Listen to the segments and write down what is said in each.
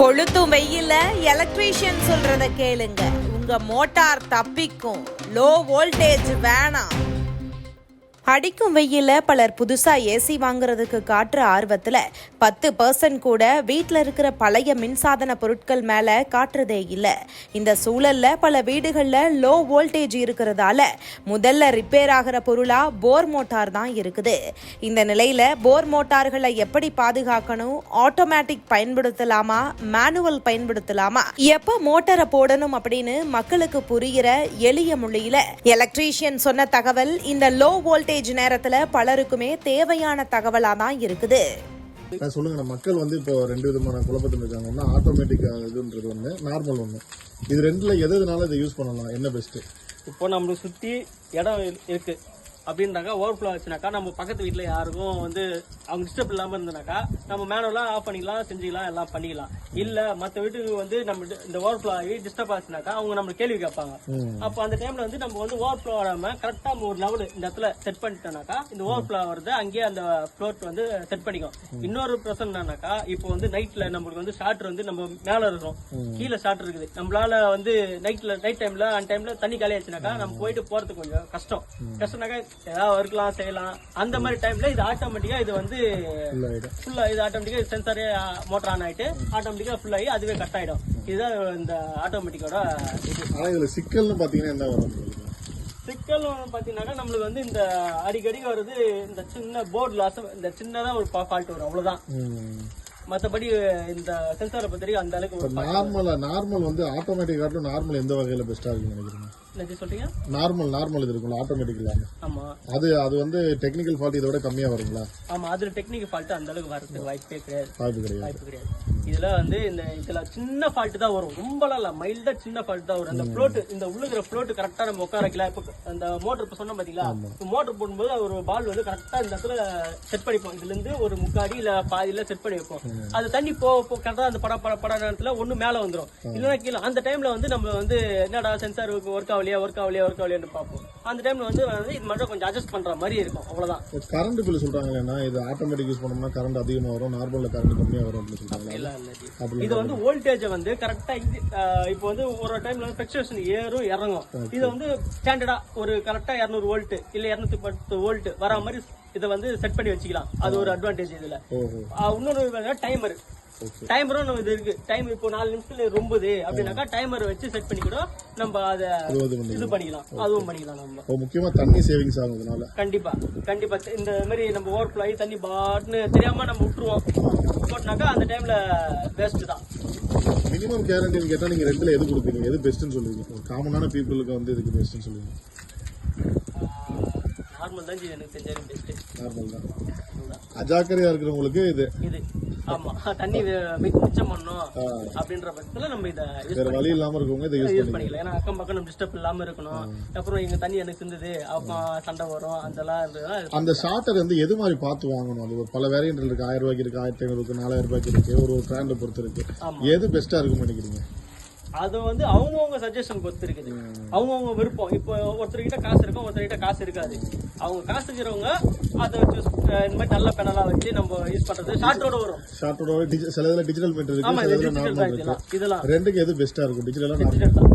கொளுத்தும் வெயில எலக்ட்ரீஷியன் சொல்றத கேளுங்க. உங்க மோட்டார் தப்பிக்கும். லோ வோல்டேஜ் வேணாம். அடிக்கும் வெயில பலர் புதுசா ஏசி வாங்குறதுக்கு காட்டுற ஆர்வத்துல பத்து பர்சன்ட் கூட வீட்டில் இருக்கிற பழைய மின்சாதன பொருட்கள் மேல காட்டுறதே இல்லை. இந்த சூழல்ல பல வீடுகளில் லோ வோல்டேஜ் இருக்கிறதால முதல்ல ரிப்பேர் ஆகிற பொருளா போர் மோட்டார் தான் இருக்குது. இந்த நிலையில போர் மோட்டார்களை எப்படி பாதுகாக்கணும்? ஆட்டோமேட்டிக் பயன்படுத்தலாமா? மேனுவல் பயன்படுத்தலாமா? எப்ப மோட்டரை போடணும் அப்படின்னு மக்களுக்கு புரிகிற எளிய மொழியில எலக்ட்ரீஷியன் சொன்ன தகவல் இந்த லோ வோல்டேஜ் நேரத்துல பலருக்குமே தேவையான தகவலா தான் இருக்குது. நான் சொல்லுங்க மக்கள் வந்து இப்போ ரெண்டு விதமான குழப்பத்தில் இருக்காங்க ஒன்று ஆட்டோமேட்டிக் இதுன்றது ஒன்று நார்மல் ஒன்று இது ரெண்டுல எது எதுனால இதை யூஸ் பண்ணலாம். என்ன பெஸ்ட் இப்போ நம்மளை சுற்றி இடம் இரு- இருக்கு அப்படின்றாக்கா ஓவர்ஃப்ளோ ஆச்சுனாக்கா நம்ம பக்கத்து வீட்டில் யாருக்கும் வந்து அவங்க டிஸ்டர்ப் இல்லாமல் இருந்தனாக்கா நம்ம மேனுவலாக ஆஃப் பண்ணிக்கலாம் செஞ்சுக்கலாம் எல்லாம் பண்ணிக்கலாம். இல்லை மற்ற வீட்டுக்கு வந்து நம்ம இந்த ஓவர்ஃப்ளோ ஆகி டிஸ்டர்ப் ஆச்சுனாக்கா அவங்க நம்ம கேள்வி கேட்பாங்க. அப்போ அந்த டைம்ல வந்து நம்ம வந்து ஓவர்ஃப்ளோ ஆகாம கரெக்டாக நம்ம ஒரு லெவல் இந்த இடத்துல செட் பண்ணிட்டோம்னாக்கா இந்த ஓவர்ஃப்ளோ ஆகிறது அங்கேயே அந்த ஃப்ளோட் வந்து செட் பண்ணிக்கும். இன்னொரு பிரச்சனை என்னன்னாக்கா இப்போ வந்து நைட்ல நம்மளுக்கு வந்து ஷார்ட் வந்து நம்ம மேல இருக்கிறோம் கீழே ஷார்ட் இருக்குது. நம்மளால வந்து நைட்ல நைட் டைம்ல அந்த டைம்ல தண்ணி காலி ஆச்சுனாக்கா நம்ம போயிட்டு போறதுக்கு கொஞ்சம் கஷ்டம். கஷ்டம்னாக்கா ஏதாவது இருக்கலாம் செய்யலாம். அந்த மாதிரி டைம்ல இது ஆட்டோமேட்டிக்கா இது வந்து இல்லை ஆகிடும் ஃபுல்லா இது ஆட்டோமேட்டிக்கா சென்சாரே மோட்டர் ஆன் ஆயிட்டு ஆட்டோமேட்டிக்கா ஃபுல் ஆகி அதுவே கட் ஆயிடும். இதுதான் இந்த ஆட்டோமேட்டிக்கோட இதில் சிக்கல்னு பார்த்தீங்கன்னா என்ன வரும்? சிக்கல் பாத்தீங்கன்னாக்கா நம்மளுக்கு வந்து இந்த அடிக்கடி வருது இந்த சின்ன போர்டு லாஸ் இந்த சின்னதா ஒரு ஃபால்ட் வரும். அவ்வளவுதான். ம். மத்தபடி இந்த சென்சாரை பொறுத்த வரைக்கும் அந்த அளவுக்கு நார்மலா நார்மல் வந்து ஆட்டோமேட்டிக் காட்டும் நார்மல் எந்த வகையில் பெஸ்ட்டாக இருக்குன்னு நினைக்கிறீங்க? சொல்றீங்க? நார்மல் நார்மல் இது இருக்கும்ல ஆட்டோமேட்டிக் இல்லாமல் ஆமா. அது அது வந்து டெக்னிக்கல் ஃபால்ட் இதை விட கம்மியாக வருங்களா? ஆமா அதுல டெக்னிக் ஃபால்ட் அந்த அளவுக்கு வரதுக்கு வாய்ப்பே கிடையாது. வாய்ப்பு கிடையாது. வாய்ப்பு கிடையாது. இதுல வந்து இந்த இதுல சின்ன ஃபால்ட் தான் வரும். ரொம்பலாம் இல்ல மைல்டா சின்ன ஃபால்ட் தான் வரும். அந்த ஃப்ளோட் இந்த உள்ளுகிற ஃப்ளோட் கரெக்டா நம்ம உட்கார வைக்கலாம் இப்ப அந்த மோட்டர் இப்ப சொன்னோம் பாத்தீங்களா? மோட்டர் போடும்போது ஒரு பால் வந்து கரெக்டா இந்த இடத்துல செட் பண்ணிப்போம். இதுல இருந்து ஒரு முக்காடி இல்ல பாதியில செட் பண்ணி வைப்போம். அது தண்ணி போ கரெக்டா அந்த பட பட பட நேரத்துல ஒண்ணு மேல வந்துரும். இல்லைன்னா கீழே அந்த டைம்ல வந்து நம்ம வந்து என்னடா சென்சார் ஒர்க் ஆகலையா ஒர்க் ஆகலையா ஒர்க் ஆகலையான்னு பார்ப்போம். அந்த டைம்ல வந்து வந்து இது மட்டும் கொஞ்சம் அட்ஜஸ்ட் பண்ற மாதிரி இருக்கும். அவ்வளவுதான். கரண்ட் பில் சொல்கிறாங்களேன்னா இது ஆட்டோமேட்டிக் யூஸ் பண்ணோம்னா கரண்ட் அதிகமாக வரும் நார்மலில் கரண்ட் கம்மியாக வரும் அப்படின்னு. அப்படி இது வந்து வோல்டேஜ் வந்து கரெக்டா இப்போ வந்து ஒரு டைம்ல வந்து ஃபிளக்சுவேஷன் ஏறும் இறங்கும். இது வந்து ஸ்டாண்டர்டா ஒரு கரெக்டா 200 வோல்ட் இல்ல 210 பத்து வோல்ட் வர மாதிரி இதை வந்து செட் பண்ணி வச்சுக்கலாம். அது ஒரு அட்வான்டேஜ் இதுல. இன்னொரு டைமர் டைமரும் நம்ம இது இருக்கு. டைம் இப்போ நாலு நிமிஷத்துல ரொம்புது. அப்படின்னாக்கா டைமர் வச்சு செட் பண்ணி கூட நம்ம அதை இது பண்ணிக்கலாம். அதுவும் பண்ணிக்கலாம் நம்ம. இப்போ முக்கியமாக தண்ணி சேவிங்ஸ் ஆகும் இதனால. கண்டிப்பா. கண்டிப்பா. இந்த மாதிரி நம்ம ஓவர் ஆகி தண்ணி பாட்னு தெரியாம நம்ம விட்டுருவோம். போட்டுனாக்கா அந்த டைம்ல வேஸ்ட் தான். மினிமம் கேரண்டின்னு கேட்டால் நீங்கள் ரெண்டில் எது கொடுப்பீங்க? எது பெஸ்ட்டுன்னு சொல்லுவீங்க? காமனான பீப்புளுக்கு வந்து இதுக்கு பெஸ்ட்டுன்னு சொல்லுவீங்க? நார்மல் தான் எனக்கு தெரிஞ்சது பெஸ்ட் நார்மல் தான். அஜாக்கிரதையாக இருக்கிறவங்களுக்கு இது. இது. ஆமா. தண்ணி மிச்சம் பண்ணணும் அப்படின்ற பட்சத்துல நம்ம இத வேறு வழி இல்லாமல் இருக்கவங்க இதை யூஸ் பண்ணிக்கலாம். ஏன்னா அக்கம் பக்கம் நம்ம டிஸ்டர்ப் இல்லாம இருக்கணும். அப்புறம் எங்க தண்ணி எனக்கு சிந்துது அப்போ சண்டை வரும் அதெல்லாம் அந்த ஷார்ட்டர் வந்து எது மாதிரி பார்த்து வாங்கணும்? அது ஒரு பல வேரியன்ட் இருக்கு. ஆயிரம் ரூபாய்க்கு இருக்கு ஆயிரத்தி ஐநூறு இருக்கு நாலாயிரம் ரூபாய்க்கு இருக்கு. ஒரு ஒரு பிராண்டை பொறுத்து இருக்கு. எது பெஸ்ட்டாக இருக்கும்னு நினைக்கிறீங்க? அது வந்து அவங்கவுங்க சஜஷன் பொறுத்து இருக்குது அவங்கவுங்க விருப்பம். இப்போ ஒருத்தர்கிட்ட காசு இருக்கும் ஒருத்தர்கிட்ட காசு இருக்காது. அவங்க காசு இருக்கிறவங்க அதை வச்சு இந்த மாதிரி நல்ல பெனலா வச்சு நம்ம யூஸ் பண்றது ஷார்ட்டோட வரும். ஷார்ட்டோட சில இதில் டிஜிட்டல் மீட்டர் இருக்கு. ஆமா சில இது இதில் டிஜிட்டல் நார்மல் இருக்கு. இதெல்லாம். ரெண்டுக்கு எது பெஸ்ட்டாக இருக்கும்? டிஜிட்டலாக digital தான்.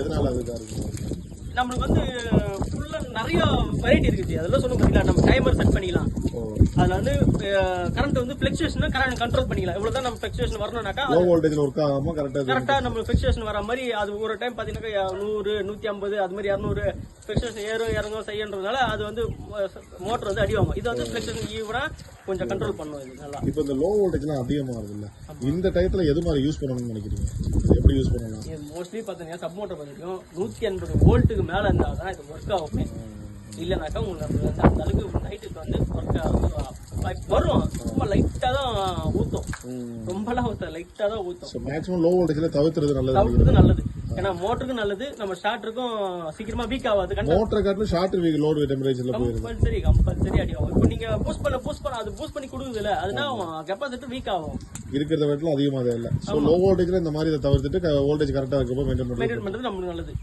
எதனால அது இதாக இருக்கும்? நம்மளுக்கு வந்து நிறைய வெரைட்டி இருக்குது அதெல்லாம் சொல்ல பார்த்தீங்களா நம்ம டைமர் செட் பண்ணிக்கலாம் அதுல வந்து கரண்ட் வந்து ஃபிளக்சுவேஷன் கரண்ட் கண்ட்ரோல் பண்ணிக்கலாம். இவ்வளவுதான் நம்ம ஃபிளக்சுவேஷன் வரணும்னாக்கா லோ வோல்டேஜில் ஒர்க் ஆகாமல் கரெக்டாக கரெக்டா நம்ம ஃபிளக்சுவேஷன் வர மாதிரி அது ஒரு டைம் பாத்தீங்கன்னா நூறு நூத்தி ஐம்பது அது மாதிரி இரநூறு ஃபிளக்சுவேஷன் ஏறும் இறங்கும் செய்யன்றதுனால அது வந்து மோட்டர் வந்து அடி வாங்கும். இது வந்து ஃபிளக்சுவேஷன் ஈவனா கொஞ்சம் கண்ட்ரோல் பண்ணும் இது நல்லா. இப்போ இந்த லோ வோல்டேஜ்லாம் அதிகமாக இருக்குல்ல இந்த டயத்தில் எது மாதிரி யூஸ் பண்ணணும்னு நினைக்கிறீங்க? எப்படி யூஸ் பண்ணலாம்? மோஸ்ட்லி பாத்தீங்கன்னா சப் மோட்டர் வரைக்கும் நூத்தி எண்பது வோல்ட்டுக்கு மேல இருந்தா தான் இது ஒர்க் ஆகுமே. இல்லைனாக்கா உங்களுக்கு வந்து அந்த அளவுக்கு நைட்டுக்கு வந்து ஒர்க் வரும். ரொம்ப லைட்டா தான் ஊத்தும். ரொம்பலாம் ஊத்த லைட்டா தான் ஸோ மேக்ஸிமம் லோ வோல்டேஜில் தவிர்த்துறது நல்லது. தவிர்த்தது நல்லது. ஏன்னா மோட்டருக்கும் நல்லது நம்ம ஸ்டார்டருக்கும் சீக்கிரமா வீக் ஆகாது மோட்டரை காட்டிலும் ஷார்ட் வீக் லோடு டெம்பரேச்சரில் போயிருது கம்பல்சரி கம்பல்சரி அடி. ஆகும் இப்போ நீங்க பூஸ்ட் பண்ண பூஸ்ட் பண்ண அது பூஸ்ட் பண்ணி கொடுக்குதுல அதுனா கெப்பாசிட்டி வீக் ஆகும். இருக்கிறத விடலாம் அதிகமாக இல்லை ஸோ லோ வோல்டேஜில் இந்த மாதிரி இதை தவிர்த்துட்டு வோல்டேஜ் கரெக்டாக இருக்கப்போ மெயின்டைன் பண்ணுறது மெயின்டைன் பண்றது நம்மளுக்கு நல்லது.